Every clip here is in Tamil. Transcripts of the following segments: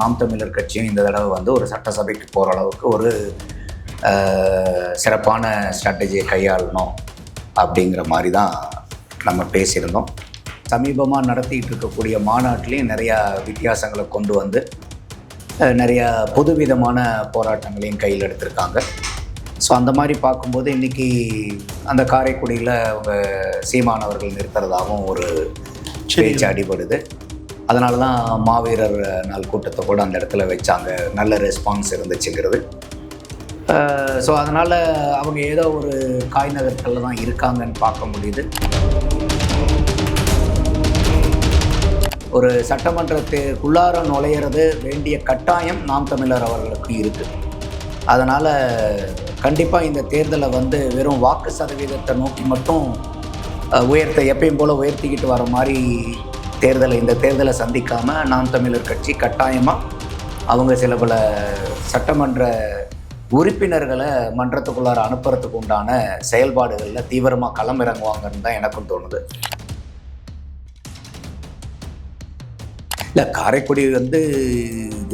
நாம் தமிழர் கட்சியும் இந்த தடவை வந்து ஒரு சட்டசபைக்கு போகிற அளவுக்கு ஒரு சிறப்பான ஸ்ட்ராட்டஜியை கையாளணும் அப்படிங்கிற மாதிரி தான் நம்ம பேசியிருந்தோம். சமீபமாக நடத்திட்டு இருக்கக்கூடிய மாநாட்டிலையும் நிறையா வித்தியாசங்களை கொண்டு வந்து நிறையா புதுவிதமான போராட்டங்களையும் கையில் எடுத்திருக்காங்க. ஸோ அந்த மாதிரி பார்க்கும்போது இன்றைக்கி அந்த காரைக்குடியில் அவங்க சீமானவர்கள் நிறுத்துறதாகவும் ஒரு பேச்சு அடிபடுது. அதனால தான் மாவீரர் நாள் கூட்டத்தை கூட அந்த இடத்துல வச்சாங்க. நல்ல ரெஸ்பான்ஸ் இருந்துச்சுங்கிறது. ஸோ அதனால் அவங்க ஏதோ ஒரு காய் நகர்களில் தான் இருக்காங்கன்னு பார்க்க முடியுது. ஒரு சட்டமன்றத்துக்குள்ளார நுழையிறது வேண்டிய கட்டாயம் நாம் தமிழர் அவர்களுக்கு இருக்குது அதனால் கண்டிப்பாக இந்த தேர்தலை வந்து வெறும் வாக்கு சதவீதத்தை நோக்கி மட்டும் உயர்த்த எப்பயும் போல் உயர்த்திக்கிட்டு வர மாதிரி தேர்தலை இந்த தேர்தலை சந்திக்காமல் நாம் தமிழர் கட்சி கட்டாயமாக அவங்க சில பல சட்டமன்ற உறுப்பினர்களை மன்றத்துக்குள்ளார அனுப்புறதுக்கு உண்டான செயல்பாடுகளில் தீவிரமாக களமிறங்குவாங்கன்னு தான் எனக்கும் தோணுது. இல்லை காரைக்குடி வந்து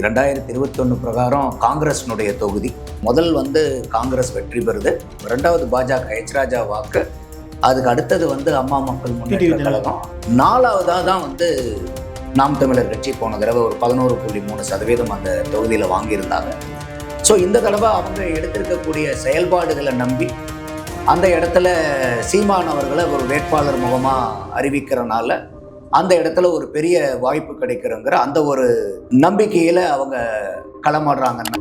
ரெண்டாயிரத்தி இருபத்தொன்று பிரகாரம் காங்கிரஸினுடைய தொகுதி. முதல் வந்து காங்கிரஸ் வெற்றி பெறுது. ரெண்டாவது பாஜக ஹெச்ராஜா வாக்கு அதுக்கு அடுத்தது வந்து அம்மா மக்கள் முன்னேற்ற கழகம். நாலாவதாக தான் வந்து நாம் தமிழர் கட்சி போன தடவை ஒரு பதினோரு புள்ளி மூணு சதவீதம் அந்த தொகுதியில் வாங்கியிருந்தாங்க. ஸோ இந்த தடவை அவங்க எடுத்திருக்கக்கூடிய செயல்பாடுகளை நம்பி அந்த இடத்துல சீமான் அவர்களை ஒரு வேட்பாளர் முகமாக அறிவிக்கிறனால அந்த இடத்துல ஒரு பெரிய வாய்ப்பு கிடைக்கிறங்கிற அந்த ஒரு நம்பிக்கையில் அவங்க களமாடுறாங்கன்னு.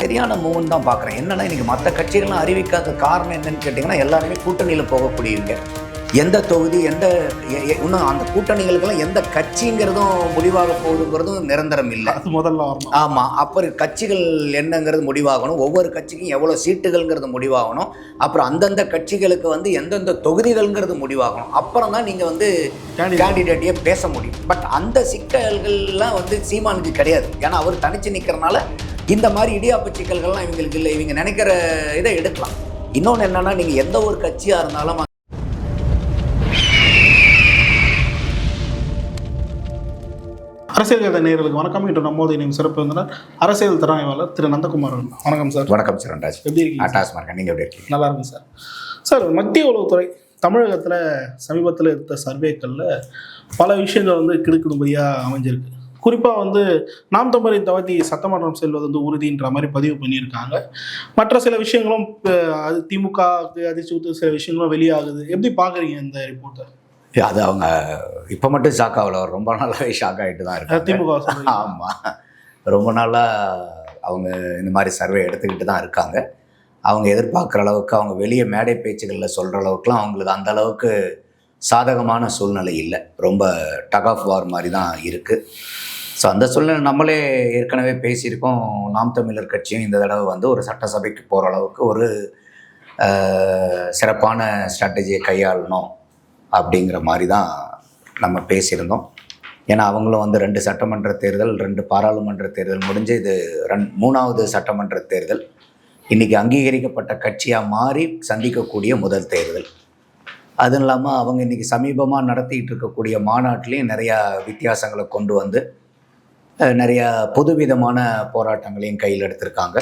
சரியான மூவ்னு தான் பார்க்குறேன். என்னன்னா இன்னைக்கு மற்ற கட்சிகள்லாம் அறிவிக்காத காரணம் என்னன்னு கேட்டிங்கன்னா எல்லாருமே கூட்டணியில் போகக்கூடியவங்க. எந்த தொகுதி எந்த இன்னும் அந்த கூட்டணிகளுக்கெல்லாம் எந்த கட்சிங்கிறதும் முடிவாக போகுதுங்கிறதும் நிரந்தரம் இல்லை. அது முதல்ல ஆமாம் அப்புறம் கட்சிகள் என்னங்கிறது முடிவாகணும். ஒவ்வொரு கட்சிக்கும் எவ்வளோ சீட்டுகள்ங்கிறது முடிவாகணும். அப்புறம் அந்தந்த கட்சிகளுக்கு வந்து எந்தெந்த தொகுதிகள்ங்கிறது முடிவாகணும். அப்புறம் தான் நீங்கள் வந்து. கேண்டிடேட்டையே பேச முடியும். பட் அந்த சிக்கல்கள்லாம் வந்து சீமானுக்கு கிடையாது. ஏன்னா அவர் தனிச்சு நிற்கிறனால இந்த மாதிரி இடியாப்பு சிக்கல்கள்லாம் இவங்களுக்கு இல்லை. இவங்க நினைக்கிற இதை எடுக்கலாம். இன்னொன்று என்னன்னா நீங்கள் எந்த ஒரு கட்சியாக இருந்தாலும் அரசியல் கதை நேயர்களுக்கு வணக்கம். இன்று நம்மோது இணையும் சிறப்பு விருந்தினர் அரசியல் திறனாய்வாளர் திரு நந்தகுமார். வணக்கம் சார். வணக்கம் சரண்ராஜ் எப்படி இருக்கீங்க மார்க்கன் நீங்கள் எப்படி இருக்கீங்க? நல்லா இருக்கும் சார். சார் மத்திய உளவுத்துறை தமிழகத்தில் சமீபத்தில் எடுத்த சர்வேக்களில் பல விஷயங்கள் வந்து கிடுக்கும்படியாக அமைஞ்சிருக்கு. குறிப்பாக வந்து நாம் தமிழை தவத்தி சட்டமன்றம் செல்வது வந்து உறுதின்ற மாதிரி பதிவு பண்ணியிருக்காங்க. மற்ற சில விஷயங்களும் அது திமுகவுக்கு அதிர்ச்சி சில விஷயங்களும் வெளியாகுது. எப்படி பார்க்குறீங்க இந்த ரிப்போர்ட்டை அது அவங்க இப்போ மட்டும் ஷாக் ஆகல. ரொம்ப நாளாகவே ஷாக் ஆகிட்டு தான் இருக்காங்க. திமுக. ஆமாம் ரொம்ப நாளாக அவங்க இந்த மாதிரி சர்வே எடுத்துக்கிட்டு தான் இருக்காங்க. அவங்க எதிர்பார்க்குற அளவுக்கு அவங்க வெளியே மேடை பேச்சுகளில் சொல்கிற அளவுக்குலாம் அவங்களுக்கு அந்த அளவுக்கு சாதகமான சூழ்நிலை இல்லை. ரொம்ப டக் ஆஃப் வார் மாதிரி தான் இருக்குது ஸோ அந்த சூழ்நிலை நம்மளே ஏற்கனவே பேசியிருக்கோம். நாம் தமிழர் கட்சியும் இந்த தடவை வந்து ஒரு சட்டசபைக்கு போகிற அளவுக்கு ஒரு சிறப்பான ஸ்ட்ராட்டஜியை கையாளணும் அப்படிங்கிற மாதிரி தான் நம்ம பேசியிருந்தோம். ஏன்னா அவங்களும் வந்து ரெண்டு சட்டமன்ற தேர்தல் ரெண்டு பாராளுமன்ற தேர்தல் முடிஞ்சு இது ரெண் மூணாவது சட்டமன்ற தேர்தல். இன்றைக்கி அங்கீகரிக்கப்பட்ட கட்சியாக மாறி சந்திக்கக்கூடிய முதல் தேர்தல். அதுவும் இல்லாமல் அவங்க இன்றைக்கி சமீபமாக நடத்திட்டு இருக்கக்கூடிய மாநாட்டிலையும் நிறையா வித்தியாசங்களை கொண்டு வந்து நிறையா புதுவிதமான போராட்டங்களையும் கையில் எடுத்திருக்காங்க.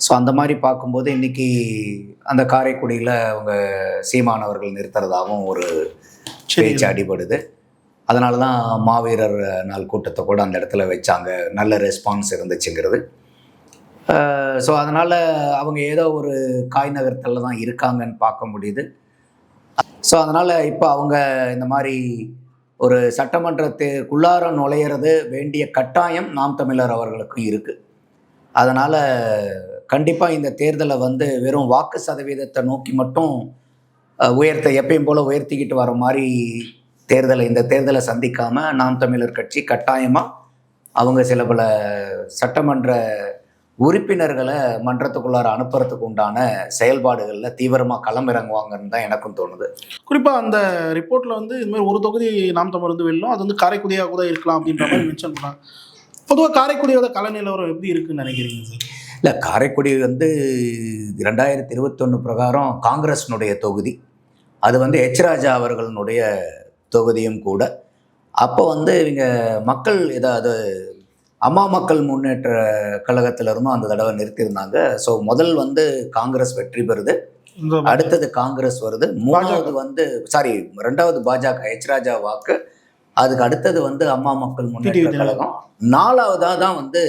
ஸோ அந்த மாதிரி பார்க்கும்போது இன்றைக்கி அந்த காரைக்குடியில் அவங்க சீமானவர்கள் நிறுத்துறதாகவும் ஒரு. பேச்சு அடிபடுது. அதனால தான் மாவீரர் நாள் கூட்டத்தை கூட அந்த இடத்துல வச்சாங்க. நல்ல ரெஸ்பான்ஸ் இருந்துச்சுங்கிறது. ஸோ அதனால் அவங்க ஏதோ ஒரு காய் நகர்த்தலில் தான் இருக்காங்கன்னு பார்க்க முடியுது. ஸோ அதனால் இப்போ அவங்க இந்த மாதிரி ஒரு சட்டமன்றத்துக்குள்ளார நுழையிறது வேண்டிய கட்டாயம் நாம் தமிழர் அவர்களுக்கும் இருக்குது அதனால் கண்டிப்பாக இந்த தேர்தலை வந்து வெறும் வாக்கு சதவீதத்தை நோக்கி மட்டும் உயர்த்த எப்பயும் போல் உயர்த்திக்கிட்டு வர மாதிரி தேர்தலை இந்த தேர்தலை சந்திக்காமல் நாம் தமிழர் கட்சி கட்டாயமாக அவங்க சில பல சட்டமன்ற உறுப்பினர்களை மன்றத்துக்குள்ளார அனுப்புறதுக்கு உண்டான செயல்பாடுகளில் தீவிரமாக களமிறங்குவாங்கன்னு தான் எனக்கும் தோணுது. குறிப்பாக அந்த ரிப்போர்ட்டில் வந்து இது மாதிரி ஒரு தொகுதி நாம் தமிழ் வந்து வெல்லும் அது வந்து காரைக்குடியாக கூட இருக்கலாம் அப்படின்ற மாதிரி மென்ஷன் பண்ணாங்க பொதுவாக காரைக்குடியோட கலை நிலவரம் எப்படி இருக்குன்னு நினைக்கிறீங்க சார்? இல்லை காரைக்குடி வந்து ரெண்டாயிரத்தி இருபத்தொன்று பிரகாரம் காங்கிரஸினுடைய தொகுதி. அது வந்து எச் ராஜா அவர்களுடைய தொகுதியும் கூட. அப்போ வந்து இவங்க மக்கள் ஏதாவது அம்மா மக்கள் முன்னேற்ற கழகத்துல இருந்தும் அந்த தடவை நிறுத்தியிருந்தாங்க. ஸோ முதல் வந்து காங்கிரஸ் வெற்றி பெறுது. அடுத்தது காங்கிரஸ் வருது. மூணாவது வந்து சாரி ரெண்டாவது பாஜக எச் ராஜா வாக்கு. அதுக்கு அடுத்தது வந்து அம்மா மக்கள் முன்னேற்ற கழகம். நாலாவதா தான் வந்து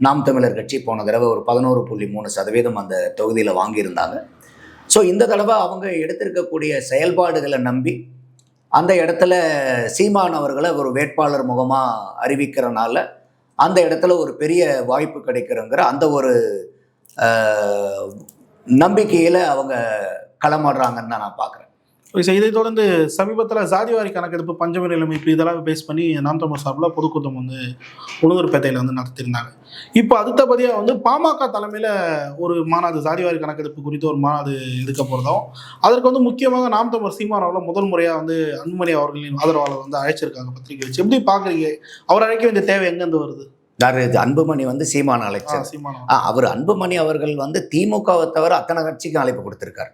நாம் தமிழர் கட்சி போன தடவை ஒரு பதினோரு புள்ளி மூணு சதவீதம் அந்த தொகுதியில் வாங்கியிருந்தாங்க. ஸோ இந்த தடவை அவங்க எடுத்திருக்கக்கூடிய செயல்பாடுகளை நம்பி அந்த இடத்துல சீமான் அவர்களை ஒரு வேட்பாளர் முகமாக அறிவிக்கிறனால அந்த இடத்துல ஒரு பெரிய வாய்ப்பு கிடைக்கிறங்கிற அந்த ஒரு நம்பிக்கையில் அவங்க களமாடுறாங்கன்னு தான் நான் பார்க்குறேன் இதை தொடர்ந்து சமீபத்தில் சாதிவாரி கணக்கெடுப்பு பஞ்சமி நிலைமைப்பு இதெல்லாம் பேஸ் பண்ணி நாம் தமிழ் சார்பில் பொதுக்கூட்டம் வந்து உளுந்தூர்பேட்டையில் வந்து நடத்தியிருந்தாங்க. இப்போ அடுத்தபடியாக வந்து பாமக தலைமையில் ஒரு மாநாடு சாதிவாரி கணக்கெடுப்பு குறித்து ஒரு மாநாடு எடுக்க போகிறதும் அதற்கு வந்து முக்கியமாக நாம் தமிழர் சீமான் அவர்களை முதல் முறையாக வந்து அன்புமணி அவர்களின் ஆதரவாளர் வந்து அழைச்சிருக்காங்க பத்திரிகை வச்சு. எப்படி பார்க்குறீங்க? அவர் அழைக்க வேண்டிய தேவை எங்கேருந்து வருது? அன்புமணி வந்து சீமான ஆ, அவர் அன்புமணி அவர்கள் வந்து திமுகவை தவிர அத்தனை கட்சிக்கும் அழைப்பு கொடுத்துருக்காரு.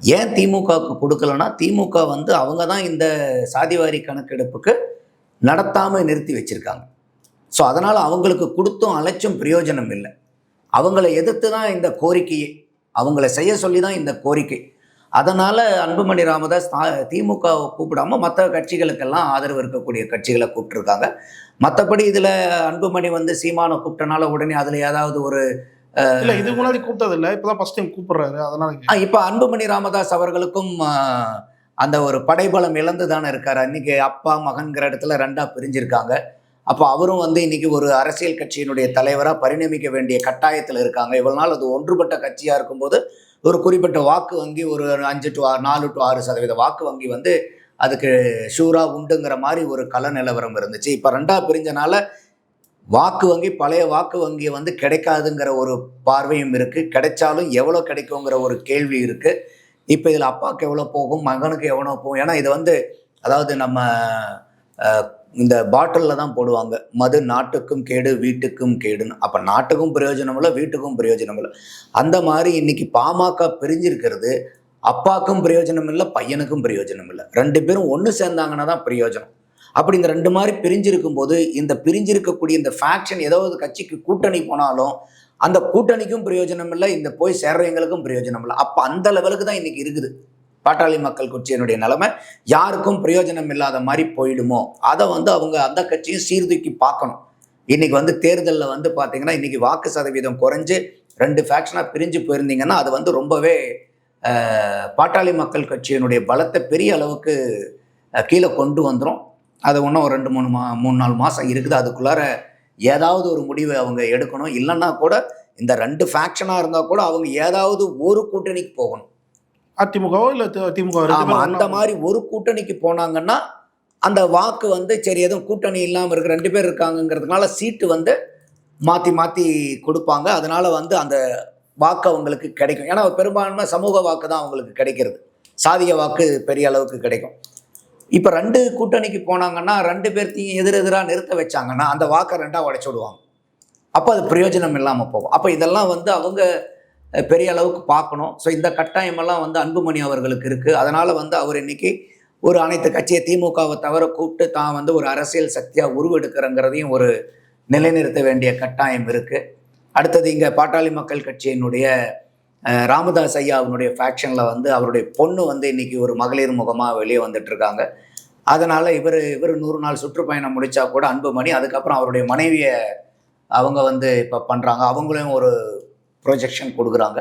ஏன் திமுகவுக்கு கொடுக்கலன்னா திமுக வந்து அவங்க தான் இந்த சாதிவாரி கணக்கெடுப்புக்கு நடத்தாமல் நிறுத்தி வச்சிருக்காங்க. ஸோ அதனால் அவங்களுக்கு கொடுத்தும் அலைச்சும் பிரயோஜனம் இல்லை. அவங்கள எதிர்த்து தான் இந்த கோரிக்கையே அவங்கள செய்ய சொல்லி தான் இந்த கோரிக்கை. அதனால் அன்புமணி ராமதாஸ் தா- திமுகவை கூப்பிடாம மற்ற கட்சிகளுக்கெல்லாம் ஆதரவு இருக்கக்கூடிய கட்சிகளை கூப்பிட்டுருக்காங்க. மற்றபடி இதில் அன்புமணி வந்து சீமானை கூப்பிட்டனால உடனே அதில் ஏதாவது ஒரு இல்ல இதுக்கு முன்னாடி கூப்பிட்டது இல்ல இப்பதான் ஃபர்ஸ்ட் டைம் கூப்பிடுறாரு அதனால. இப்போ அன்புமணி ராமதாஸ் அவர்களுக்கும் அந்த ஒரு படைபலம் இழந்து தானே இருக்காரு. அன்னைக்கு அப்பா மகன்கிற இடத்துல ரெண்டா பிரிஞ்சிருக்காங்க. அப்போ அவரும் வந்து இன்னைக்கு ஒரு அரசியல் கட்சியினுடைய தலைவராக பரிணமிக்க வேண்டிய கட்டாயத்தில் இருக்காங்க. இவ்வளவு நாள் அது ஒன்றுபட்ட கட்சியாக இருக்கும்போது ஒரு குறிப்பிட்ட வாக்கு வங்கி ஒரு அஞ்சு டு நாலு டு ஆறு சதவீத வாக்கு வங்கி வந்து அதுக்கு ஷூரா உண்டுங்கிற மாதிரி ஒரு கள நிலவரம் இருந்துச்சு. இப்போ ரெண்டா பிரிஞ்சனால வாக்கு வங்கி பழைய வாக்கு வங்கி வந்து கிடைக்காதுங்கிற ஒரு பார்வையும் இருக்கு. கிடைச்சாலும் எவ்வளோ கிடைக்குங்கிற ஒரு கேள்வி இருக்கு. இப்போ இதில் அப்பாவுக்கு எவ்வளோ போகும் மகனுக்கு எவ்வளோ போகும்? ஏன்னா இது வந்து அதாவது நம்ம இந்த பாட்டிலில் தான் போடுவாங்க. மது நாட்டுக்கும் கேடு வீட்டுக்கும் கேடுன்னு. அப்போ நாட்டுக்கும் பிரயோஜனம் இல்லை வீட்டுக்கும் பிரயோஜனம் இல்லை. அந்த மாதிரி இன்னைக்கு பாமக பிரிஞ்சிருக்கிறது அப்பாவுக்கும் பிரயோஜனம் இல்லை பையனுக்கும் பிரயோஜனம் இல்லை. ரெண்டு பேரும் ஒன்று சேர்ந்தாங்கன்னா தான் பிரயோஜனம். அப்படி இந்த ரெண்டு மாதிரி பிரிஞ்சிருக்கும் போது இந்த பிரிஞ்சிருக்கக்கூடிய இந்த ஃபேக்ஷன் ஏதாவது கட்சிக்கு கூட்டணி போனாலும் அந்த கூட்டணிக்கும் பிரயோஜனம் இல்லை இந்த போய் சேர்றவங்களுக்கும் பிரயோஜனம் இல்லை. அப்போ அந்த லெவலுக்கு தான் இன்னைக்கு இருக்குது. பாட்டாளி மக்கள் கட்சியினுடைய நிலைமை யாருக்கும் பிரயோஜனம் இல்லாத மாதிரி போயிடுமோ அதை வந்து அவங்க அந்த கட்சியும் சீர்தூக்கி பார்க்கணும். இன்னைக்கு வந்து தேர்தலில் வந்து பார்த்தீங்கன்னா இன்னைக்கு வாக்கு சதவீதம் குறைஞ்சு ரெண்டு ஃபேக்ஷனாக பிரிஞ்சு போயிருந்தீங்கன்னா அது வந்து ரொம்பவே பாட்டாளி மக்கள் கட்சியினுடைய பலத்தை பெரிய அளவுக்கு கீழே கொண்டு வந்துடும் அது இன்னும் ஒரு ரெண்டு மூணு மா மூணு நாலு மாதம் இருக்குது. அதுக்குள்ளார ஏதாவது ஒரு முடிவை அவங்க எடுக்கணும். இல்லைன்னா கூட இந்த ரெண்டு ஃபேக்ஷனாக இருந்தால் கூட அவங்க ஏதாவது ஒரு கூட்டணிக்கு போகணும். அதிமுகவோ இல்ல திமுக அந்த மாதிரி ஒரு கூட்டணிக்கு போனாங்கன்னா அந்த வாக்கு வந்து சரி எதுவும் கூட்டணி இல்லாமல் இருக்க ரெண்டு பேர் இருக்காங்கங்கிறதுனால சீட்டு வந்து மாற்றி மாற்றி கொடுப்பாங்க. அதனால வந்து அந்த வாக்கு அவங்களுக்கு கிடைக்கும். ஏன்னா பெரும்பான்மை சமூக வாக்கு தான் அவங்களுக்கு கிடைக்கிறது. சாதிய வாக்கு பெரிய அளவுக்கு கிடைக்கும். இப்போ ரெண்டு கூட்டணிக்கு போனாங்கன்னா ரெண்டு பேர்த்தையும் எதிர் எதிராக நிறுத்த வச்சாங்கன்னா அந்த வாக்கை ரெண்டாக உடைச்சி விடுவாங்க. அப்போ அது பிரயோஜனம் இல்லாமல் போகும். அப்போ இதெல்லாம் வந்து அவங்க பெரிய அளவுக்கு பார்க்கணும். ஸோ இந்த கட்டாயமெல்லாம் வந்து அன்புமணி அவர்களுக்கு இருக்குது அதனால் வந்து அவர் இன்னைக்கு ஒரு அனைத்து கட்சியை திமுகவை தவிர கூப்பிட்டு தான் வந்து ஒரு அரசியல் சக்தியாக உருவெடுக்கிறங்கிறதையும் ஒரு நிலைநிறுத்த வேண்டிய கட்டாயம் இருக்குது அடுத்தது இங்கே பாட்டாளி மக்கள் கட்சியினுடைய ராமதாஸ் ஐயா அவனுடைய ஃபேக்ஷனில் வந்து அவருடைய பொண்ணு வந்து இன்றைக்கி ஒரு மகளிர் முகமாக வெளியே வந்துட்டுருக்காங்க இருக்காங்க. அதனால் இவர் இவர் நூறு நாள் சுற்றுப்பயணம் முடித்தா கூட அன்புமணி அதுக்கப்புறம் அவருடைய மனைவியை அவங்க வந்து இப்போ பண்ணுறாங்க அவங்களையும் ஒரு ப்ரொஜெக்ஷன் கொடுக்குறாங்க.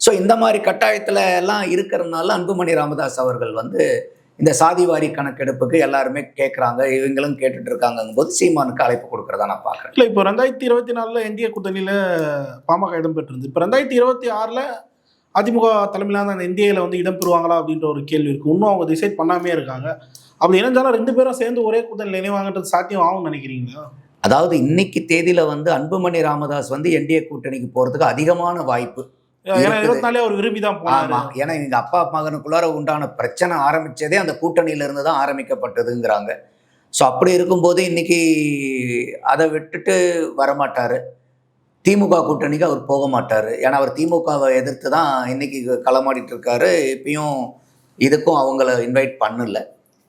ஸோ இந்த மாதிரி கட்டாயத்தில் எல்லாம் இருக்கிறதுனால அன்புமணி ராமதாஸ் அவர்கள் வந்து இந்த சாதிவாரி கணக்கெடுப்புக்கு எல்லாருமே கேட்குறாங்க இவங்களும் கேட்டுட்டு இருக்காங்கும் போது சீமானுக்கு அழைப்பு கொடுக்குறதா நான் பார்க்குறேன் இல்லை இப்போ ரெண்டாயிரத்தி இருபத்தி நாலில் என்டிஏ கூட்டணியில் பாமக இடம்பெற்றிருந்து இப்போ ரெண்டாயிரத்தி இருபத்தி ஆறில் அதிமுக தலைமையிலான அந்த என்டிஏல வந்து இடம்பெறுவாங்களா அப்படின்ற ஒரு கேள்வி இருக்குது இன்னும் அவங்க டிசைட் பண்ணாமே இருக்காங்க. அப்படி இணைஞ்சாலும் ரெண்டு பேரும் சேர்ந்து ஒரே கூட்டணியில் இணைவாங்கன்றது சாத்தியம் ஆகும்னு நினைக்கிறீங்களா? அதாவது இன்னைக்கு தேதியில் வந்து அன்புமணி ராமதாஸ் வந்து என்டிஏ கூட்டணிக்கு போகிறதுக்கு அதிகமான வாய்ப்பு ஏன்னா எங்க அப்பா மகனுக்குள்ளார உண்டான பிரச்சனை ஆரம்பிச்சதே அந்த கூட்டணியில இருந்து தான் ஆரம்பிக்கப்பட்டதுங்கிறாங்க. ஸோ அப்படி இருக்கும்போது இன்னைக்கு அதை விட்டுட்டு வரமாட்டாரு. திமுக கூட்டணிக்கு அவர் போக மாட்டார். ஏன்னா அவர் திமுகவை எதிர்த்து தான் இன்னைக்கு களமாடிட்டு இருக்காரு. இப்பயும் இதுக்கும் அவங்கள இன்வைட் பண்ணல.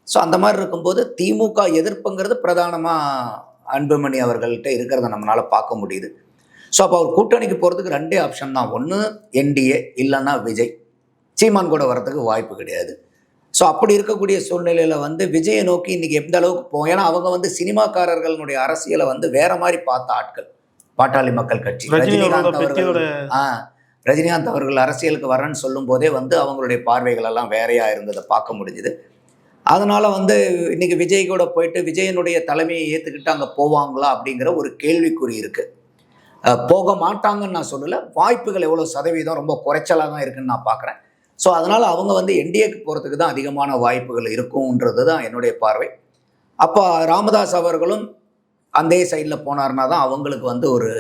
ஸோ அந்த மாதிரி இருக்கும்போது திமுக எதிர்ப்புங்கிறது பிரதானமாக அன்புமணி அவர்கள்ட்ட இருக்கிறத நம்மளால பார்க்க முடியுது. ஸோ அப்போ அவர் கூட்டணிக்கு போகிறதுக்கு ரெண்டே ஆப்ஷன் தான். ஒன்று என்டிஏ இல்லைன்னா விஜய். சீமான் கூட வரதுக்கு வாய்ப்பு கிடையாது. ஸோ அப்படி இருக்கக்கூடிய சூழ்நிலையில் வந்து விஜயை நோக்கி இன்னைக்கு எந்த அளவுக்கு போகும் ஏன்னா அவங்க வந்து சினிமாக்காரர்களுடைய அரசியலை வந்து வேற மாதிரி பார்த்த ஆட்கள். பாட்டாளி மக்கள் கட்சி. ரஜினிகாந்த் அவர்கள். ஆ ரஜினிகாந்த் அவர்கள் அரசியலுக்கு வரேன்னு சொல்லும் போதே வந்து அவங்களுடைய பார்வைகள் எல்லாம் வேறையா இருந்ததை பார்க்க முடிஞ்சுது. அதனால் வந்து இன்னைக்கு விஜய் கூட போயிட்டு விஜயனுடைய தலைமையை ஏற்றுக்கிட்டு அங்கே போவாங்களா அப்படிங்கிற ஒரு கேள்விக்குறி இருக்குது போக மாட்டாங்கன்னு நான் சொல்லலை. வாய்ப்புகள் எவ்வளோ சதவீதம் ரொம்ப குறைச்சலாக தான் இருக்குன்னு நான் பார்க்குறேன் ஸோ அதனால் அவங்க வந்து என்டிஏக்கு போகிறதுக்கு தான் அதிகமான வாய்ப்புகள் இருக்கும்ன்றது தான் என்னுடைய பார்வை. அப்போ ராமதாஸ் அவர்களும் அந்த சைடில் போனார்னா தான் அவங்களுக்கு வந்து ஒரு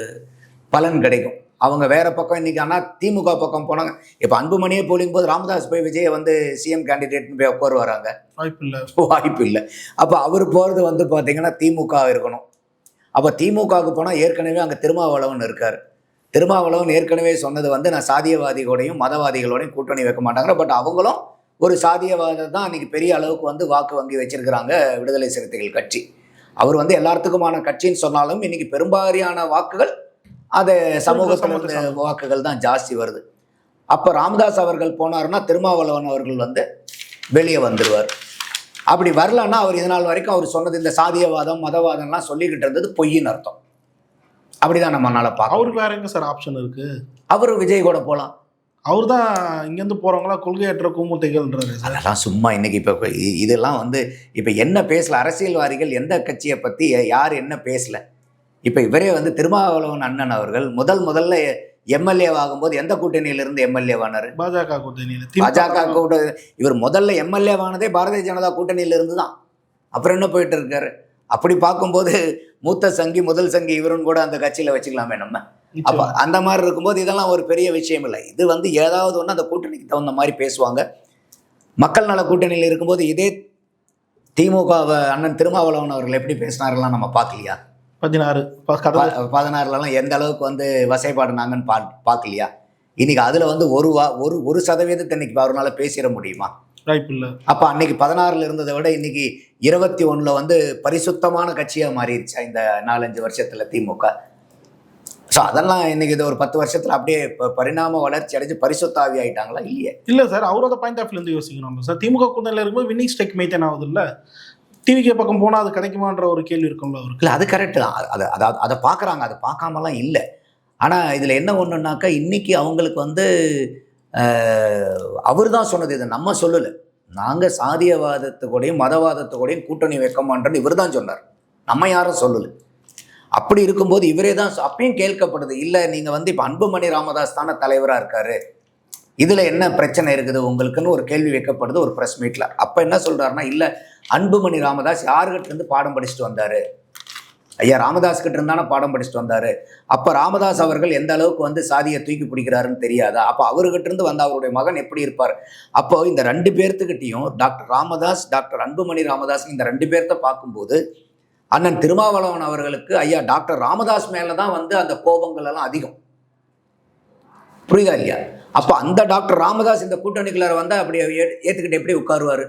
பலன் கிடைக்கும். அவங்க வேற பக்கம் இன்னைக்கு ஆனால் திமுக பக்கம் போனாங்க. இப்போ அன்புமணியே போலிங் போது ராமதாஸ் போய் விஜயை வந்து சிஎம் கேண்டிடேட்னு போய் உட்காரு வராங்க வாய்ப்பு இல்லை வாய்ப்பு இல்லை அப்போ அவர் போகிறது வந்து பார்த்தீங்கன்னா திமுக இருக்கணும். அப்போ திமுகவுக்கு போனால் ஏற்கனவே அங்கே திருமாவளவன் இருக்கார். திருமாவளவன் ஏற்கனவே சொன்னது வந்து நான் சாதியவாதிகளோடையும் மதவாதிகளோடையும் கூட்டணி வைக்க மாட்டாங்க. பட் அவங்களும் ஒரு சாதியவாதம் தான் அன்றைக்கி பெரிய அளவுக்கு வந்து வாக்கு வங்கி வச்சிருக்கிறாங்க விடுதலை சிறுத்தைகள் கட்சி. அவர் வந்து எல்லாத்துக்குமான கட்சின்னு சொன்னாலும் இன்னைக்கு பெரும்பாரியான வாக்குகள் அது சமூகத்தில் வாக்குகள் தான் ஜாஸ்தி வருது. அப்போ ராமதாஸ் அவர்கள் போனாருன்னா திருமாவளவன் அவர்கள் வந்து வெளியே வந்துடுவார் அப்படி வரலன்னா அவர் இது நாள் வரைக்கும் அவர் சொன்னது இந்த சாதியவாதம் மதவாதம்லாம் சொல்லிக்கிட்டு இருந்தது பொய்ன்னு அர்த்தம். அப்படிதான் நம்மளால பார்க்க அவருக்கு வேற எங்க சார் ஆப்ஷன் இருக்கு? அவர் விஜய் கூட போகலாம் அவர் தான் இங்கேருந்து போறவங்களா கொள்கையற்ற கூமுட்டைகள்ன்றாரு அதெல்லாம் சும்மா இன்னைக்கு இப்போ இதெல்லாம் வந்து இப்போ என்ன பேசல? அரசியல்வாதிகள் எந்த கட்சியை பற்றி யார் என்ன பேசல? இப்போ இவரே வந்து திருமாவளவன் அண்ணன் அவர்கள். முதல் முதல்ல எம்எல்ஏ ஆகும்போது எந்த கூட்டணியிலிருந்து எம்எல்ஏ ஆனார் பாஜக கூட்டணியில். பாஜக கூட இவர் முதல்ல எம்எல்ஏ ஆனதே பாரதிய ஜனதா கூட்டணியில இருந்து தான் அப்புறம் என்ன போயிட்டு இருக்காரு அப்படி பார்க்கும்போது மூத்த சங்கி முதல் சங்கி இவருன்னு கூட அந்த கட்சியில வச்சுக்கலாமே நம்ம. அப்ப அந்த மாதிரி இருக்கும்போது இதெல்லாம் ஒரு பெரிய விஷயம் இல்லை. இது வந்து ஏதாவது ஒன்று அந்த கூட்டணிக்கு தகுந்த மாதிரி பேசுவாங்க. மக்கள் நல கூட்டணியில் இருக்கும்போது இதே திமுகவை அண்ணன் திருமாவளவன் அவர்கள் எப்படி பேசினாரெல்லாம் நம்ம பார்க்கலையா? பதினாறு. பதினாறுலலாம் எந்த அளவுக்கு வந்து வசைப்பாடுனாங்கன்னு பா பார்க்கலையா? இன்னைக்கு அதில் வந்து ஒரு வா ஒரு ஒரு சதவீதத்தை இன்னைக்கு அவரால பேசிட முடியுமா? வாய்ப்பு இல்லை அப்போ அன்னைக்கு பதினாறுல இருந்ததை விட இன்னைக்கு இருபத்தி ஒண்ணுல வந்து பரிசுத்தமான கட்சியாக மாறிடுச்சா இந்த நாலஞ்சு வருஷத்துல திமுக? ஸோ அதெல்லாம் இன்னைக்கு இது ஒரு பத்து வருஷத்துல அப்படியே பரிணாம வளர்ச்சி அடைஞ்சு பரிசுத்தாவி ஆயிட்டாங்களா இல்லையே? இல்ல சார் அவரோட பாயிண்ட் ஆஃப் இருந்து யோசிக்கணும் சார். திமுக கூட்டணியில் இருக்கும்போது வின்னிங் ஸ்டெக் மெயின்டைன் ஆகுது இல்ல டிவிகே பக்கம் போனா அது கிடைக்குமான்ற ஒரு கேள்வி இருக்கும்ல அவருக்கு. இல்லை அது கரெக்டு தான். அது- அதாவது அதை பார்க்குறாங்க. அதை பார்க்காமலாம் இல்லை. ஆனால் இதில் என்ன ஒன்றுனாக்கா இன்னைக்கு அவங்களுக்கு வந்து அவர் தான் சொன்னது இது. நம்ம சொல்லலை. நாங்கள் சாதியவாதத்துக்கூடையும் மதவாதத்துக்கூடையும் கூட்டணி வைக்க மாட்டோம்னு இவர் தான் சொன்னார். நம்ம யாரும் சொல்லலை. அப்படி இருக்கும்போது இவரே தான் அப்பயும் கேட்கப்படுது. இல்லை நீங்கள் வந்து இப்போ அன்புமணி ராமதாஸ் தானே தலைவராக இருக்காரு. இதில் என்ன பிரச்சனை இருக்குது? உங்களுக்குன்னு ஒரு கேள்வி வைக்கப்படுது ஒரு ப்ரெஸ் மீட்டில் அப்போ என்ன சொல்கிறாருன்னா இல்லை அன்புமணி ராமதாஸ் யாருக்கிட்ட இருந்து பாடம் படிச்சுட்டு வந்தார்? ஐயா ராமதாஸ் கிட்ட இருந்தானே பாடம் படிச்சுட்டு வந்தாரு. அப்ப ராமதாஸ் அவர்கள் எந்த அளவுக்கு வந்து சாதியை தூக்கி பிடிக்கிறாருன்னு தெரியாதா? அப்ப அவர்கிட்ட இருந்து வந்த அவருடைய மகன் எப்படி இருப்பார்? அப்போ இந்த ரெண்டு பேர்த்துக்கிட்டையும் டாக்டர் ராமதாஸ் டாக்டர் அன்புமணி ராமதாஸ் இந்த ரெண்டு பேர்த்த பார்க்கும்போது அண்ணன் திருமாவளவன் அவர்களுக்கு ஐயா டாக்டர் ராமதாஸ் மேலே தான் வந்து அந்த கோபங்கள் எல்லாம் அதிகம். புரியுதா இல்லையா? அப்ப அந்த டாக்டர் ராமதாஸ் இந்த கூட்டணிக்குள்ளார வந்தா அப்படி ஏ- ஏத்துக்கிட்டு எப்படி உட்காருவாரு?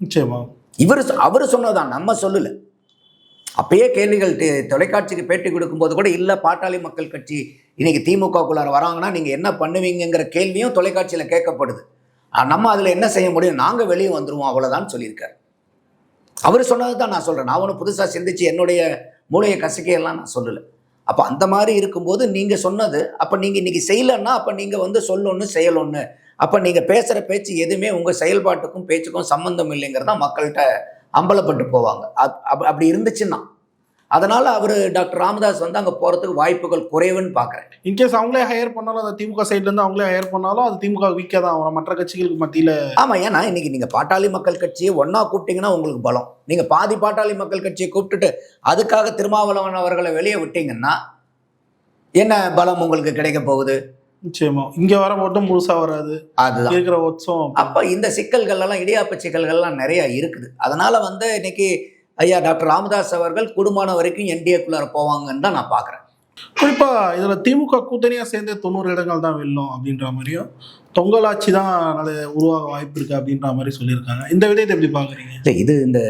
நிச்சயமா. இவர் அவர் சொன்னதான் நம்ம சொல்லல. அப்பயே கேள்விகள் தொலைக்காட்சிக்கு பேட்டி கொடுக்கும்போது கூட இல்லை பாட்டாளி மக்கள் கட்சி இன்னைக்கு திமுகக்குள்ளார வராங்கன்னா நீங்கள் என்ன பண்ணுவீங்கங்கிற கேள்வியும் தொலைக்காட்சியில் கேட்கப்படுது. நம்ம அதில் என்ன செய்ய முடியும்? நாங்கள் வெளியே வந்துருவோம் அவ்வளோதான் சொல்லியிருக்காரு. அவர் சொன்னது தான் நான் சொல்கிறேன் நான் ஒன்றும் புதுசாக சிந்திச்சு என்னுடைய மூளையை கசக்கையெல்லாம் நான் சொல்லலை. அப்போ அந்த மாதிரி இருக்கும்போது நீங்கள் சொன்னது அப்போ நீங்கள் இன்றைக்கி செய்யலைன்னா அப்போ நீங்கள் வந்து சொல்லொன்று செயலொன்று அப்போ நீங்கள் பேசுகிற பேச்சு எதுவுமே உங்கள் செயல்பாட்டுக்கும் பேச்சுக்கும் சம்மந்தம் இல்லைங்கிறதான் மக்கள்கிட்ட அம்பலப்பட்டு போவாங்க. அப்- அப்- அப்படி இருந்துச்சுன்னா அதனால அவர் டாக்டர் ராமதாஸ் வந்து அங்கே போகிறதுக்கு வாய்ப்புகள் குறைவுன்னு பார்க்குறேன் இன்கேஸ் அவங்களே ஹையர் பண்ணாலும் அந்த திமுக சைட்ல இருந்து அவங்களே ஹையர் பண்ணாலும் அது திமுக வீக்கா தான் ஆகும் மற்ற கட்சிகளுக்கு மத்தியில ஆமாம் ஏன்னா இன்னைக்கு நீங்கள் பாட்டாளி மக்கள் கட்சியை ஒன்றா கூப்பிட்டீங்கன்னா உங்களுக்கு பலம். நீங்கள் பாதி பாட்டாளி மக்கள் கட்சியை கூப்பிட்டுட்டு அதுக்காக திருமாவளவன் அவர்களை வெளியே விட்டீங்கன்னா என்ன பலம் உங்களுக்கு கிடைக்க போகுது? நிச்சயமா. இங்க வர மட்டும் முழுசா வராது. அதுதான். இருக்கிற ஒட்சம் அப்போ இந்த சிக்கல்கள் எல்லாம் இடியாப்ப சிக்கல்கள்லாம் நிறைய இருக்குது. அதனால வந்து இன்னைக்கு ஐயா டாக்டர் ராமதாஸ் அவர்கள் குடும்பமான வரைக்கும் என்டிஏக்குள்ளார போவாங்கன்னு தான் நான் பார்க்குறேன். குறிப்பா இதுல திமுக கூட்டணியா சேர்ந்து தொண்ணூறு இடங்கள் தான் வெல்லும் அப்படின்ற மாதிரியும் தொங்கலாட்சி தான் நல்ல உருவாக வாய்ப்பு இருக்கு அப்படின்ற மாதிரி சொல்லியிருக்காங்க. இந்த விடயத்தை எப்படி பாக்குறீங்க இல்லை இது இந்த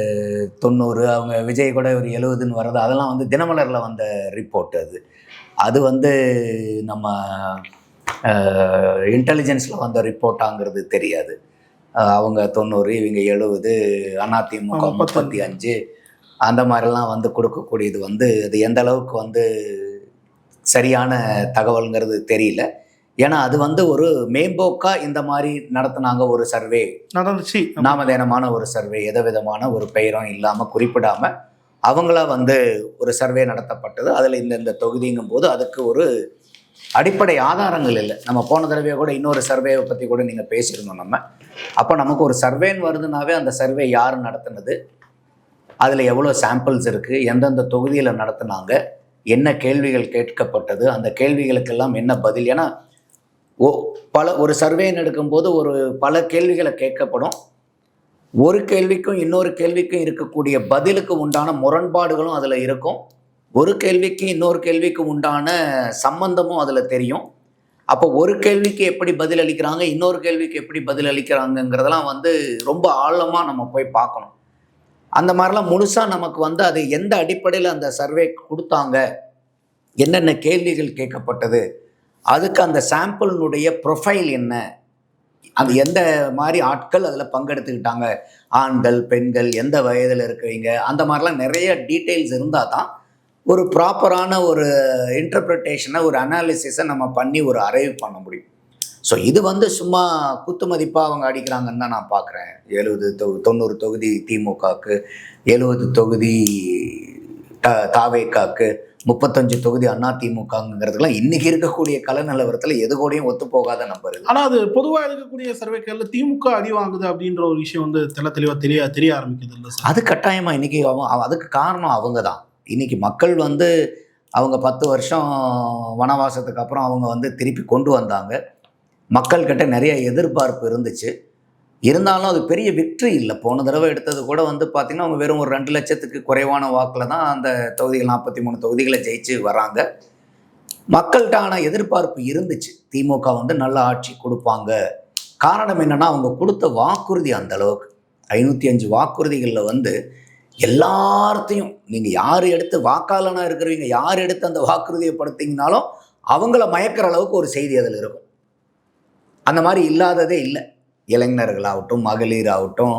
தொண்ணூறு அவங்க விஜய் கூட ஒரு எழுபதுன்னு வர்றது அதெல்லாம் வந்து தினமலரில் வந்த ரிப்போர்ட் அது. அது வந்து நம்ம இன்டெலிஜென்ஸில் வந்த ரிப்போர்ட்டாங்கிறது தெரியாது. அவங்க தொண்ணூறு இவங்க எழுபது அதிமுக முப்பத்தி அஞ்சு அந்த மாதிரிலாம் வந்து கொடுக்கக்கூடியது வந்து அது எந்த அளவுக்கு வந்து சரியான தகவல்ங்கிறது தெரியல. ஏன்னா அது வந்து ஒரு மேம்போக்கா இந்த மாதிரி நடத்துனாங்க ஒரு சர்வே. நடந்துச்சு. நாமதேனமான ஒரு சர்வே எத விதமான ஒரு பெயரும் இல்லாமல் குறிப்பிடாம அவங்களா வந்து ஒரு சர்வே நடத்தப்பட்டது. அதில் இந்த இந்த தொகுதிங்கும் போது அதுக்கு ஒரு அடிப்படை ஆதாரங்கள் இல்லை. நம்ம போன தடவையே கூட இன்னொரு சர்வேவை பற்றி கூட நீங்கள் பேசியிருந்தோம் நம்ம. அப்போ நமக்கு ஒரு சர்வேன்னு வருதுனாவே அந்த சர்வே யார் நடத்துனது? அதில் எவ்வளோ சாம்பிள்ஸ் இருக்குது எந்தெந்த தொகுதியில் நடத்துனாங்க என்ன கேள்விகள் கேட்கப்பட்டது அந்த கேள்விகளுக்கெல்லாம் என்ன பதில்? ஏன்னா ஓ பல ஒரு சர்வேன்னு எடுக்கும்போது ஒரு பல கேள்விகளை கேட்கப்படும். ஒரு கேள்விக்கும் இன்னொரு கேள்விக்கும் இருக்கக்கூடிய பதிலுக்கு உண்டான முரண்பாடுகளும் அதில் இருக்கும். ஒரு கேள்விக்கு இன்னொரு கேள்விக்கு உண்டான சம்பந்தமும் அதில் தெரியும். அப்போ ஒரு கேள்விக்கு எப்படி பதில் அளிக்கிறாங்க இன்னொரு கேள்விக்கு எப்படி பதில் அளிக்கிறாங்கங்கிறதெல்லாம் வந்து ரொம்ப ஆழமாக நம்ம போய் பார்க்கணும். அந்த மாதிரிலாம் முழுசாக நமக்கு வந்து அது எந்த அடிப்படையில் அந்த சர்வே கொடுத்தாங்க? என்னென்ன கேள்விகள் கேட்கப்பட்டது? அதுக்கு அந்த சாம்பிளினுடைய ப்ரொஃபைல் என்ன? அது எந்த மாதிரி ஆட்கள் அதில் பங்கெடுத்துக்கிட்டாங்க? ஆண்கள் பெண்கள் எந்த வயதில் இருக்கிறவங்க அந்த மாதிரிலாம் நிறைய டீட்டெயில்ஸ் இருந்தால் தான் ஒரு ப்ராப்பரான ஒரு இன்டர்பிரிட்டேஷனை ஒரு அனாலிசிஸை நம்ம பண்ணி ஒரு அரைவ் பண்ண முடியும். ஸோ இது வந்து சும்மா குத்து மதிப்பாக அவங்க அடிக்கிறாங்கன்னு தான் நான் பார்க்குறேன். எழுபது தொ தொண்ணூறு தொகுதி திமுகவுக்கு எழுபது தொகுதி த தாவேக்காக்கு முப்பத்தஞ்சு தொகுதி அண்ணா திமுகங்கிறதுலாம் இன்னைக்கு இருக்கக்கூடிய கல நிலவரத்தில் எது கூடயும் ஒத்து போகாத நம்பர் இது ஆனா அது பொதுவா இருக்கக்கூடிய சர்வேக்கள்ல திமுக அடி வாங்குது அப்படின்ற ஒரு விஷயம் வந்து தெள்ள தெளிவா தெரிய தெரிய ஆரம்பிக்குது இல்ல அது கட்டாயமா இன்னைக்கு அவன் அவ- அதுக்கு காரணம் அவங்க தான். இன்னைக்கு மக்கள் வந்து அவங்க பத்து வருஷம் வனவாசத்துக்கு அப்புறம் அவங்க வந்து திருப்பி கொண்டு வந்தாங்க. மக்கள்கிட்ட நிறைய எதிர்பார்ப்பு இருந்துச்சு. இருந்தாலும் அது பெரிய வெற்றி இல்லை. போன தடவை எடுத்தது கூட வந்து பார்த்திங்கன்னா அவங்க வெறும் ஒரு ரெண்டு லட்சத்துக்கு குறைவான வாக்கில் தான் அந்த தொகுதிகள் நாற்பத்தி மூணு தொகுதிகளை ஜெயிச்சு வராங்க. மக்கள்கிட்ட ஆனால் எதிர்பார்ப்பு இருந்துச்சு. திமுக வந்து நல்ல ஆட்சி கொடுப்பாங்க. காரணம் என்னன்னா அவங்க கொடுத்த வாக்குறுதி அந்த அளவுக்கு. ஐநூற்றி அஞ்சு வாக்குறுதிகளில் வந்து எல்லார்த்தையும் நீங்கள் யார் எடுத்து வாக்காளனாக இருக்கிறவங்க யார் எடுத்து அந்த வாக்குறுதியை படுத்திங்கனாலும் அவங்கள மயக்கிற அளவுக்கு ஒரு செய்தி அதில் இருக்கும். அந்த மாதிரி இல்லாததே இல்லை. இளைஞர்களாகட்டும் மகளிர் ஆகட்டும்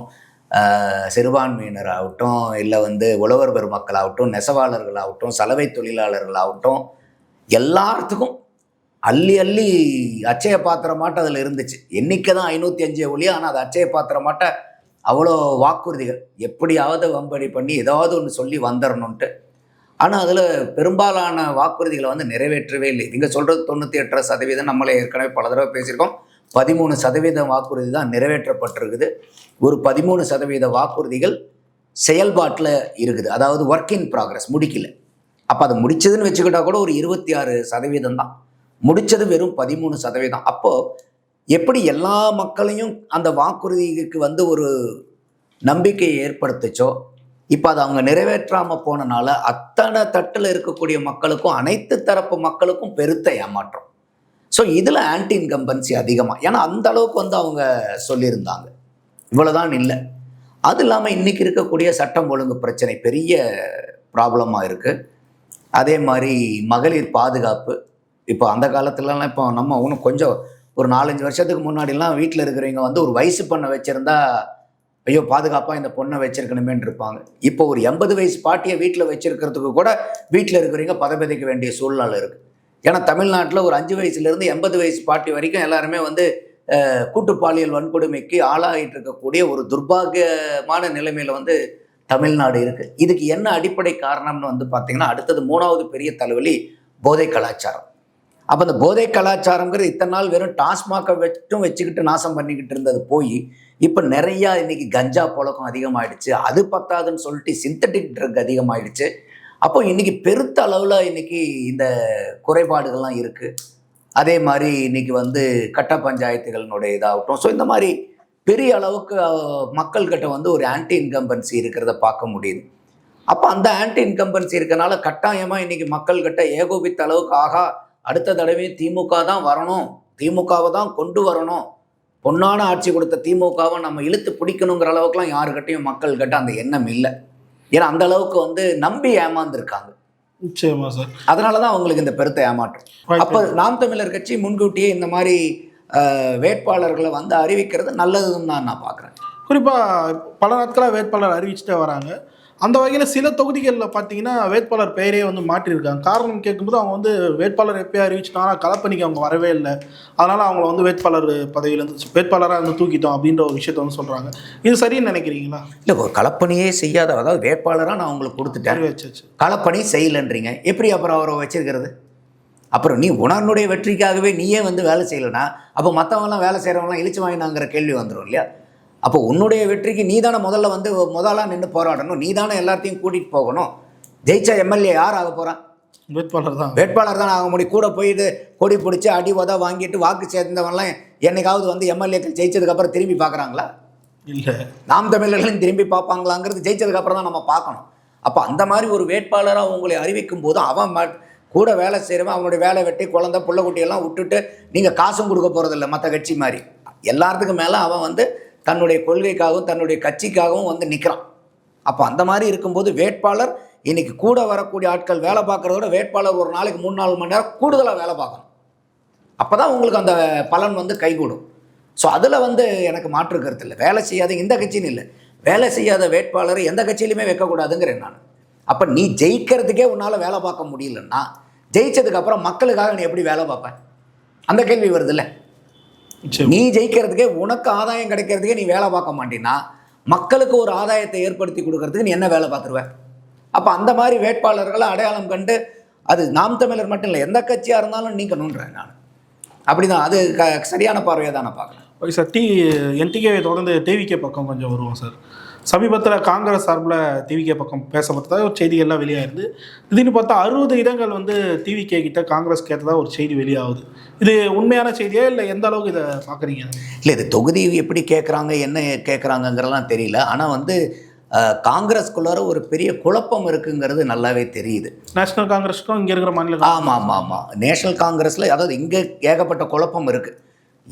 சிறுபான்மையினர் ஆகட்டும் இல்லை வந்து உழவர் பெருமக்களாகட்டும் நெசவாளர்களாகட்டும் சலவை தொழிலாளர்களாகட்டும் எல்லாத்துக்கும் அள்ளி அள்ளி அச்சய பாத்திரமாட்ட அதில் இருந்துச்சு. எண்ணிக்கை தான் ஐநூற்றி அஞ்சு ஒழிய ஆனால் அது அச்சய பாத்திரமாட்ட அவ்வளோ வாக்குறுதிகள். எப்படியாவது வம்படி பண்ணி ஏதாவது ஒன்று சொல்லி வந்துடணுன்ட்டு ஆனால் அதில் பெரும்பாலான வாக்குறுதிகளை வந்து நிறைவேற்றவே இல்லை. நீங்கள் சொல்கிறது தொண்ணூற்றி எட்டரை சதவீதம் நம்மளே ஏற்கனவே பல தடவை பேசியிருக்கோம். பதிமூணு சதவீத வாக்குறுதி தான் நிறைவேற்றப்பட்டிருக்குது. ஒரு பதிமூணு சதவீத வாக்குறுதிகள் செயல்பாட்டில் இருக்குது. அதாவது ஒர்க் இன் ப்ராக்ரஸ் முடிக்கல. அப்போ அதை முடிச்சதுன்னு வச்சுக்கிட்டா கூட ஒரு இருபத்தி ஆறு சதவீதம் தான். முடித்தது வெறும் பதிமூணு சதவீதம். அப்போது எப்படி எல்லா மக்களையும் அந்த வாக்குறுதிக்கு வந்து ஒரு நம்பிக்கையை ஏற்படுத்துச்சோ இப்போ அதை அவங்க நிறைவேற்றாமல் போனனால அத்தனை தட்டில் இருக்கக்கூடிய மக்களுக்கும் அனைத்து தரப்பு மக்களுக்கும் பெருத்த ஏமாற்றம். ஸோ இதில் ஆன்டி இன்கம்பன்சி அதிகமாக ஏன்னா அந்த அளவுக்கு வந்து அவங்க சொல்லியிருந்தாங்க. இவ்வளோதான் இல்லை. அது இல்லாமல் இன்றைக்கி இருக்கக்கூடிய சட்டம் ஒழுங்கு பிரச்சனை பெரிய ப்ராப்ளமாக இருக்குது அதே மாதிரி மகளிர் பாதுகாப்பு. இப்போ அந்த காலத்துலலாம் இப்போ நம்ம ஒன்றும் கொஞ்சம் ஒரு நாலஞ்சு வருஷத்துக்கு முன்னாடிலாம் வீட்டில் இருக்கிறவங்க வந்து ஒரு வயசு பொண்ணை வச்சுருந்தா ஐயோ பாதுகாப்பாக இந்த பொண்ணை வச்சுருக்கணுமேன்னு இருப்பாங்க. இப்போ ஒரு எண்பது வயசு பாட்டியை வீட்டில் வச்சுருக்கிறதுக்கு கூட வீட்டில் இருக்கிறவங்க பதவிதைக்க வேண்டிய சூழ்நிலை இருக்குது ஏன்னா தமிழ்நாட்டில் ஒரு அஞ்சு வயசுலேருந்து எண்பது வயசு பாட்டி வரைக்கும் எல்லாருமே வந்து கூட்டு பாலியல் வன்கொடுமைக்கு ஆளாகிட்டு இருக்கக்கூடிய ஒரு துர்பாகியமான நிலைமையில் வந்து தமிழ்நாடு இருக்குது இதுக்கு என்ன அடிப்படை காரணம்னு வந்து பார்த்திங்கன்னா அடுத்தது மூணாவது பெரிய தலைவலி போதை கலாச்சாரம். அப்போ அந்த போதை கலாச்சாரங்கிறது இத்தனை நாள் வெறும் டாஸ்மாகை வச்சும் வச்சுக்கிட்டு நாசம் பண்ணிக்கிட்டு இருந்தது போய் இப்போ நிறையா இன்னைக்கு கஞ்சா புழக்கம் அதிகமாகிடுச்சு அது பத்தாதுன்னு சொல்லிட்டு சிந்தட்டிக் ட்ரக் அதிகமாகிடுச்சு அப்போ இன்னைக்கு பெருத்த அளவில் இன்னைக்கு இந்த குறைபாடுகள்லாம் இருக்குது அதே மாதிரி இன்னைக்கு வந்து கட்ட பஞ்சாயத்துகளினுடைய இதாகட்டும். ஸோ இந்த மாதிரி பெரிய அளவுக்கு மக்கள்கிட்ட வந்து ஒரு ஆன்டி இன்கம்பன்சி இருக்கிறத பார்க்க முடியுது. அப்போ அந்த ஆன்டி இன்கம்பன்சி இருக்கனால கட்டாயமாக இன்னைக்கு மக்கள்கிட்ட ஏகோபித்த அளவுக்கு ஆகா அடுத்த தடவையும் திமுக தான் வரணும். திமுகவை தான் கொண்டு வரணும். பொன்னான ஆட்சி கொடுத்த திமுகவை நம்ம இழுத்து பிடிக்கணுங்கிற அளவுக்குலாம் யாருக்கிட்டையும் மக்கள்கிட்ட அந்த எண்ணம் இல்லை. ஏன்னா அந்த அளவுக்கு வந்து நம்பி ஏமாந்துருக்காங்க. நிச்சயமா சார் அதனால தான் அவங்களுக்கு இந்த பெருத்த ஏமாற்றம். அப்போ நாம் தமிழர் கட்சி முன்கூட்டியே இந்த மாதிரி வேட்பாளர்களை வந்து அறிவிக்கிறது நல்லதுன்னு தான் நான் பார்க்குறேன் குறிப்பாக பல நாட்களாக வேட்பாளர் அறிவிச்சுட்டே வராங்க. அந்த வகையில் சில தொகுதிகளில் பார்த்தீங்கன்னா வேட்பாளர் பெயரே வந்து மாற்றிருக்காங்க காரணம் கேட்கும்போது அவங்க வந்து வேட்பாளர் எப்பயோ அறிவிச்சிட்டாங்கன்னா களப்பணிக்கு அவங்க வரவே இல்லை. அதனால் அவங்கள வந்து வேட்பாளர் பதவியிலேருந்து வேட்பாளராக வந்து தூக்கிட்டோம் அப்படின்ற ஒரு விஷயத்த வந்து சொல்கிறாங்க இது சரின்னு நினைக்கிறீங்களா? இல்லை களப்பணியே செய்யாத அதாவது வேட்பாளராக நான் உங்களுக்கு கொடுத்துட்டேன். களப்பணி செய்யலைன்றீங்க. எப்படி அப்புறம் அவரை வச்சிருக்கிறது? அப்புறம் நீ உணர்னுடைய வெற்றிக்காகவே நீயே வந்து வேலை செய்யலைன்னா அப்போ மற்றவங்களாம் வேலை செய்கிறவங்களாம் இழிச்சு வாங்கினாங்கிற கேள்வி வந்துடும் இல்லையா? அப்போ உன்னுடைய வெற்றிக்கு நீ தானே முதல்ல வந்து முதலாக நின்று போராடணும். நீ தானே எல்லாத்தையும் கூட்டிகிட்டு போகணும். ஜெயிச்ச எம்எல்ஏ யார் ஆக போகிறான் வேட்பாளர் தான். வேட்பாளர் தான் ஆக முடியும். கூட போயிட்டு கொடி பிடிச்சி அடி உத வாங்கிட்டு வாக்கு சேர்ந்தவன்லாம் என்னைக்காவது வந்து எம்எல்ஏக்கள் ஜெயிச்சதுக்கப்புறம் திரும்பி பார்க்குறாங்களா? இல்லை. நாம் தமிழர்களும் திரும்பி பார்ப்பாங்களாங்கிறது ஜெயிச்சதுக்கு அப்புறம் தான் நம்ம பார்க்கணும். அப்போ அந்த மாதிரி ஒரு வேட்பாளராக உங்களை அறிவிக்கும் போது அவன் கூட வேலை செய்கிறவன் அவனுடைய வேலை வெட்டி குழந்தை புள்ள குட்டியெல்லாம் விட்டுட்டு நீங்கள் காசும் கொடுக்க போகிறதில்ல மற்ற கட்சி மாதிரி. எல்லாத்துக்கும் மேலே அவன் வந்து தன்னுடைய கொள்கைக்காகவும் தன்னுடைய கட்சிக்காகவும் வந்து நிற்கிறான் அப்போ அந்த மாதிரி இருக்கும்போது வேட்பாளர் இன்னைக்கு கூட வரக்கூடிய ஆட்கள் வேலை பார்க்குறதோட விட வேட்பாளர் ஒரு நாளைக்கு மூணு நாலு மணி நேரம் கூடுதலாக வேலை பார்க்கணும். அப்போ தான் உங்களுக்கு அந்த பலன் வந்து கைகூடும். ஸோ அதில் வந்து எனக்கு மாற்று கருத்து இல்லை. வேலை செய்யாத இந்த கட்சின்னு இல்லை. வேலை செய்யாத வேட்பாளரை எந்த கட்சியிலுமே வைக்கக்கூடாதுங்கிறேன் நான். அப்போ நீ ஜெயிக்கிறதுக்கே உன்னால் வேலை பார்க்க முடியலன்னா ஜெயிச்சதுக்கப்புறம் மக்களுக்காக நீ எப்படி வேலை பார்ப்பேன் அந்த கேள்வி வருதுல்ல. நீ ஜெயிக்கிறதுக்கே உனக்கு ஆதாயம் கிடைக்கிறதுக்கே நீ வேலை பார்க்க மாட்டீன்னா மக்களுக்கு ஒரு ஆதாயத்தை ஏற்படுத்தி கொடுக்கறதுக்கு நீ என்ன வேலை பார்த்துருவ? அப்போ அந்த மாதிரி வேட்பாளர்களை அடையாளம் கண்டு அது நாம் தமிழர் மட்டும் இல்லை எந்த கட்சியாக இருந்தாலும் நீக்கணுன்றேன் நான். அப்படிதான் அது க சரியான பார்வையை தான் நான் பார்க்குறேன். Okay sir. டி என்டிகேவை தொடர்ந்து டிவிகே பக்கம் கொஞ்சம் வருவோம் சார். சமீபத்தில் காங்கிரஸ் சார்பில் டிவிகே பக்கம் பேசப்பட்டதா ஒரு செய்திகள்லாம் வெளியாயிருது திடீர்னு பார்த்தா அறுபது இடங்கள் வந்து டிவிகே கிட்ட காங்கிரஸ் கேட்டதா ஒரு செய்தி வெளியாகுது. இது உண்மையான செய்தியா இல்லை எந்த அளவுக்கு இதை பார்க்குறீங்க? இல்லை இது தொகுதி எப்படி கேட்குறாங்க என்ன கேட்குறாங்கங்கிறதெல்லாம் தெரியல. ஆனால் வந்து காங்கிரஸ்குள்ளார ஒரு பெரிய குழப்பம் இருக்குங்கிறது நல்லாவே தெரியுது. நேஷனல் காங்கிரஸுக்கும் இங்கே இருக்கிற மாநில ஆமாம் ஆமாம் ஆமாம் நேஷனல் காங்கிரஸில் அதாவது இங்கே ஏகப்பட்ட குழப்பம் இருக்குது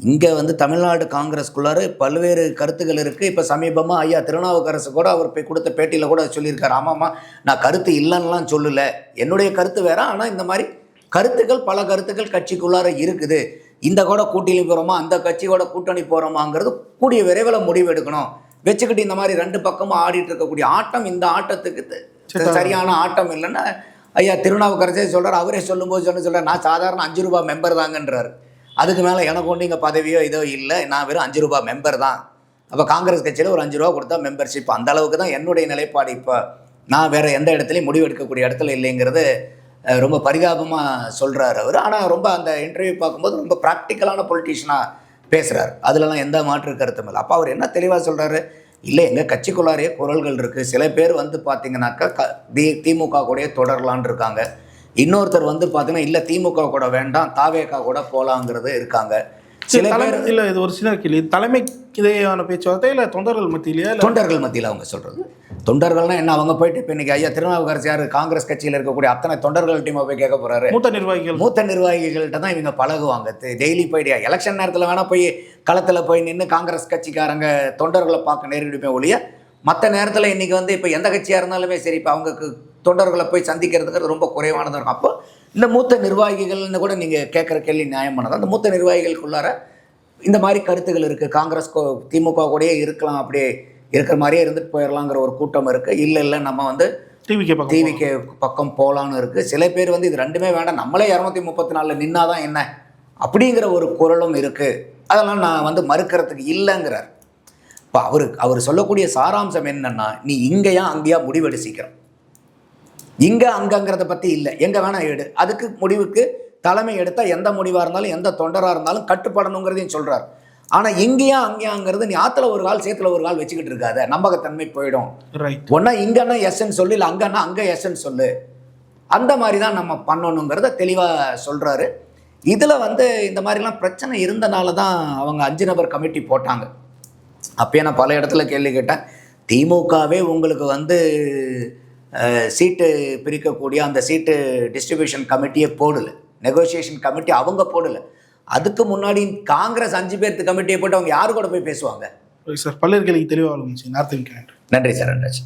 இங்கே வந்து தமிழ்நாடு காங்கிரஸ்குள்ளார பல்வேறு கருத்துக்கள் இருக்குது இப்போ சமீபமாக ஐயா திருநாவுக்கரசு கூட அவர் போய் கொடுத்த பேட்டியில் கூட சொல்லியிருக்காரு. ஆமாம்மா நான் கருத்து இல்லைன்னுலாம் சொல்லலை. என்னுடைய கருத்து வேற. ஆனால் இந்த மாதிரி கருத்துக்கள் பல கருத்துக்கள் கட்சிக்குள்ளார இருக்குது. இந்த கூட கூட்டணி போகிறோமா அந்த கட்சி கூட கூட்டணி போகிறோமாங்கிறது கூடிய விரைவில் முடிவு எடுக்கணும். வச்சுக்கிட்டு இந்த மாதிரி ரெண்டு பக்கமும் ஆடிட்டு இருக்கக்கூடிய ஆட்டம் இந்த ஆட்டத்துக்கு சரியான ஆட்டம் இல்லைன்னா ஐயா திருநாவுக்கரசே சொல்றார். அவரே சொல்லும்போது சொன்ன சொல்கிறார் நான் சாதாரண அஞ்சு ரூபாய் மெம்பர் தாங்கன்றார். அதுக்கு மேலே எனக்கு ஒன்றும் இங்கே பதவியோ இதோ இல்லை. நான் வெறும் அஞ்சு ரூபாய் மெம்பர் தான். அப்போ காங்கிரஸ் கட்சியில் ஒரு அஞ்சு ரூபா கொடுத்தா மெம்பர்ஷிப் அந்த அளவுக்கு தான் என்னுடைய நிலைப்பாடு இப்போ. நான் வேறு எந்த இடத்துலையும் முடிவு எடுக்கக்கூடிய இடத்துல இல்லைங்கிறது ரொம்ப பரிதாபமாக சொல்கிறார் அவர். ஆனால் ரொம்ப அந்த இன்டர்வியூ பார்க்கும்போது ரொம்ப ப்ராக்டிக்கலான பொலிட்டிஷியனாக பேசுகிறார் அதிலலாம் எந்த மாற்று கருத்தும் இல்லை. அப்போ அவர் என்ன தெளிவாக சொல்கிறாரு இல்லை எங்கள் கட்சிக்குள்ளாரே குரல்கள் இருக்குது சில பேர் வந்து பார்த்தீங்கன்னாக்கா க தி திமுக கூட தொடரலான்னு இருக்காங்க. இன்னொருத்தர் வந்து பார்த்தீங்கன்னா இல்லை திமுக கூட வேண்டாம் தாவேக்கா கூட போகலாங்கிறது இருக்காங்க. சில பேர் இல்லை இது ஒரு சின்ன கேள்வி. தலைமை இதையான பேச்சுவார்த்தை இல்லை தொண்டர்கள் மத்தியிலையா தொண்டர்கள் மத்தியில் அவங்க சொல்கிறது தொண்டர்கள்னா என்ன? அவங்க போயிட்டு இப்போ இன்னைக்கு ஐயா திருநாவுக்கரசு யார் காங்கிரஸ் கட்சியில் இருக்கக்கூடிய அத்தனை தொண்டர்கள்ட்டையும் போய் கேட்க போகிறாரு மூத்த நிர்வாகிகள். மூத்த நிர்வாகிகள்கிட்ட தான் இவங்க பழகுவாங்க. டெய்லி போயிட்டு எலெக்ஷன் நேரத்தில் வேணால் போய் களத்தில் போய் நின்று காங்கிரஸ் கட்சிக்காரங்க தொண்டர்களை பார்க்க நேரிடுமே ஒழிய மற்ற நேரத்தில் இன்றைக்கி வந்து இப்போ எந்த கட்சியாக இருந்தாலுமே சரி இப்போ அவங்களுக்கு தொண்டர்களை போய் சந்திக்கிறதுக்கு ரொம்ப குறைவானதாக இருக்கும். அப்போ இந்த மூத்த நிர்வாகிகள்னு கூட நீங்கள் கேட்குற கேள்வி நியாயமானது அந்த மூத்த நிர்வாகிகளுக்குள்ளார இந்த மாதிரி கருத்துகள் இருக்குது காங்கிரஸ் திமுக கூடயே இருக்கலாம் அப்படியே இருக்கிற மாதிரியே இருந்துட்டு போயிடலாங்கிற ஒரு கூட்டம் இருக்குது இல்லை இல்லை நம்ம வந்து டிவிகே பக்கம் டிவிக்கு பக்கம் போகலான்னு இருக்குது சில பேர் வந்து இது ரெண்டுமே வேண்டாம். நம்மளே இரநூத்தி முப்பத்தி நாலில் நின்னாதான் என்ன? அப்படிங்கிற ஒரு குரலும் இருக்குது அதெல்லாம் நான் வந்து மறுக்கிறதுக்கு இல்லைங்கிறார். இப்போ அவர் அவர் சொல்லக்கூடிய சாராம்சம் என்னன்னா நீ இங்கேயா அங்கேயா முடிவெடு சீக்கிரம் இங்கே அங்கங்கிறத பற்றி இல்லை. எங்கே வேணால் எடு. அதுக்கு முடிவுக்கு தலைமை எடுத்தால் எந்த முடிவாக இருந்தாலும் எந்த தொண்டராக இருந்தாலும் கட்டுப்படணுங்கிறதையும் சொல்கிறார் ஆனால் இங்கேயா அங்கேயாங்கிறது நீ ஆற்றுல ஒரு கால் சேத்துல ஒரு கால் வச்சுக்கிட்டு இருக்காத. நம்பகத்தன்மை போயிடும். ஒன்றா இங்கன்னா எஸ்ன்னு சொல்லு இல்லை அங்கன்னா அங்கே எஸ்ன்னு சொல்லு. அந்த மாதிரி தான் நம்ம பண்ணணுங்கிறத தெளிவாக சொல்கிறாரு இதில் வந்து இந்த மாதிரிலாம் பிரச்சனை இருந்தனால தான் அவங்க அஞ்சு நபர் கமிட்டி போட்டாங்க. அப்பயே நான் பல இடத்துல கேள்வி கேட்டேன். திமுகவே உங்களுக்கு வந்து சீட்டு பிரிக்கக்கூடிய அந்த சீட்டு டிஸ்ட்ரிபியூஷன் கமிட்டியே போடல. நெகோசியேஷன் கமிட்டி அவங்க போடல. அதுக்கு முன்னாடி காங்கிரஸ் அஞ்சு பேர்த்து கமிட்டியை போட்டு அவங்க யாரு கூட போய் பேசுவாங்க? சார் பல்வேறு கேள்விக்கு தெளிவாக நன்றி சார். நன்றி.